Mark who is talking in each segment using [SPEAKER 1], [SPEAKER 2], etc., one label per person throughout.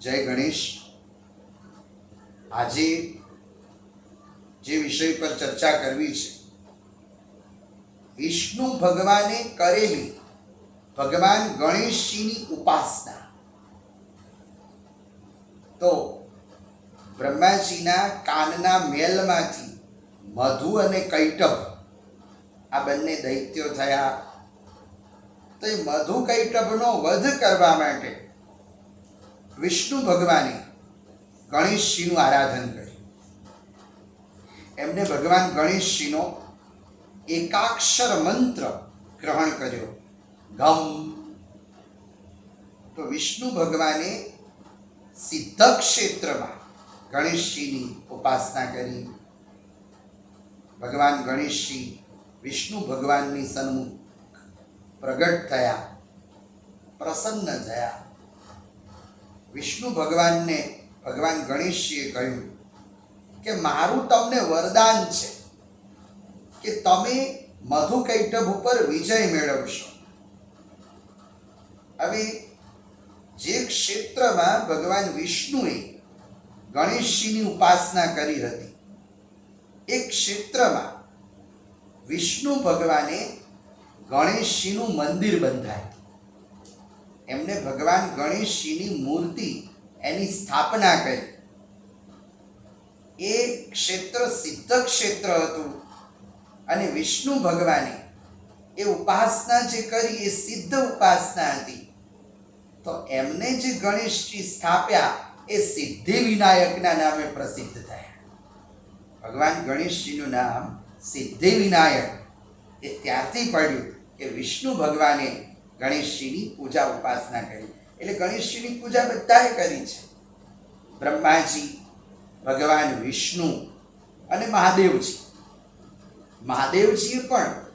[SPEAKER 1] જય ગણેશ. આજે જે વિષય પર ચર્ચા કરવી છે, વિષ્ણુ ભગવાને કરેલી ભગવાન ગણેશજીની ઉપાસના. તો બ્રહ્માજીના કાનના મેલમાંથી મધુ અને કૈટભ, આ બંને દૈત્યો થયા. તો એ મધુ કૈટભનો વધ કરવા માટે વિષ્ણુ ભગવાને ગણેશજીનું આરાધન કર્યું. એમને ભગવાન ગણેશજીનો એકાક્ષર મંત્ર ગ્રહણ કર્યો. ગમ. તો વિષ્ણુ ભગવાને સિદ્ધ ક્ષેત્રમાં ગણેશજીની ઉપાસના કરી. ભગવાન ગણેશજી વિષ્ણુ ભગવાનની સન્મુખ પ્રગટ થયા, પ્રસન્ન થયા. વિષ્ણુ ભગવાનને, ભગવાન ગણેશજીએ કહ્યું કે મારું તમને વરદાન છે કે તમે મધુ કૈટભ ઉપર વિજય મેળવશો. હવે જે ક્ષેત્રમાં ભગવાન વિષ્ણુએ ગણેશજીની ઉપાસના કરી હતી, એ ક્ષેત્રમાં વિષ્ણુ ભગવાને ગણેશજીનું મંદિર બંધાય. એમને ભગવાન ગણેશજીની મૂર્તિ એની સ્થાપના કરી. એ ક્ષેત્ર સિદ્ધ ક્ષેત્ર હતું અને વિષ્ણુ ભગવાને એ ઉપાસના જે કરી એ સિદ્ધ ઉપાસના હતી. તો એમને જે ગણેશજી સ્થાપ્યા એ સિદ્ધિ વિનાયકના નામે પ્રસિદ્ધ થયા. ભગવાન ગણેશજીનું નામ સિદ્ધિ વિનાયક. એ ત્યાંથી પડ્યું કે વિષ્ણુ ભગવાને ગણેશજીની પૂજા ઉપાસના કરી. એટલે ગણેશજીની પૂજા બધાએ કરી છે. બ્રહ્માજી, ભગવાન વિષ્ણુ અને મહાદેવજી. મહાદેવજીએ પણ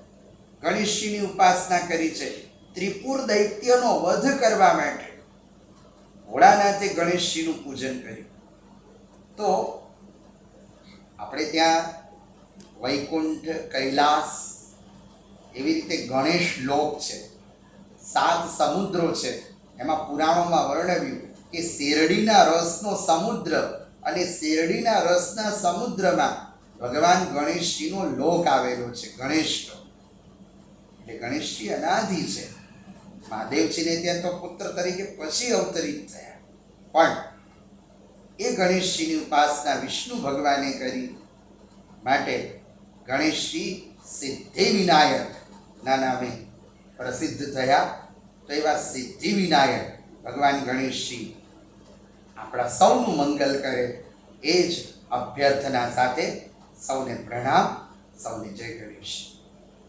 [SPEAKER 1] ગણેશજીની ઉપાસના કરી છે. ત્રિપુર દૈત્યનો વધ કરવા માટે ભોળાનાથે ગણેશજીનું પૂજન કર્યું. તો આપણે ત્યાં વૈકુંઠ, કૈલાસ એવી રીતે ગણેશ લોક છે. સાત સમુદ્રો છે. એમાં પુરાણોમાં વર્ણવ્યું કે શેરડીના રસનો સમુદ્ર અને શેરડીના રસના સમુદ્રમાં ભગવાન ગણેશજીનો લોક આવેલો છે, ગણેશનો. એટલે ગણેશજી અનાધિ છે. મહાદેવજીને ત્યાં તો પુત્ર તરીકે પછી અવતરિત થયા. પણ એ ગણેશજીની ઉપાસના વિષ્ણુ ભગવાને કરી માટે ગણેશજી સિદ્ધિ વિનાયકના નામે પ્રસિદ્ધ થયા તો એવા સિદ્ધિ વિનાયક ભગવાન ગણેશજી આપણા સૌનું મંગલ કરે એ જ અભ્યર્થના સાથે સૌને પ્રણામ, સૌને જય ગણેશ.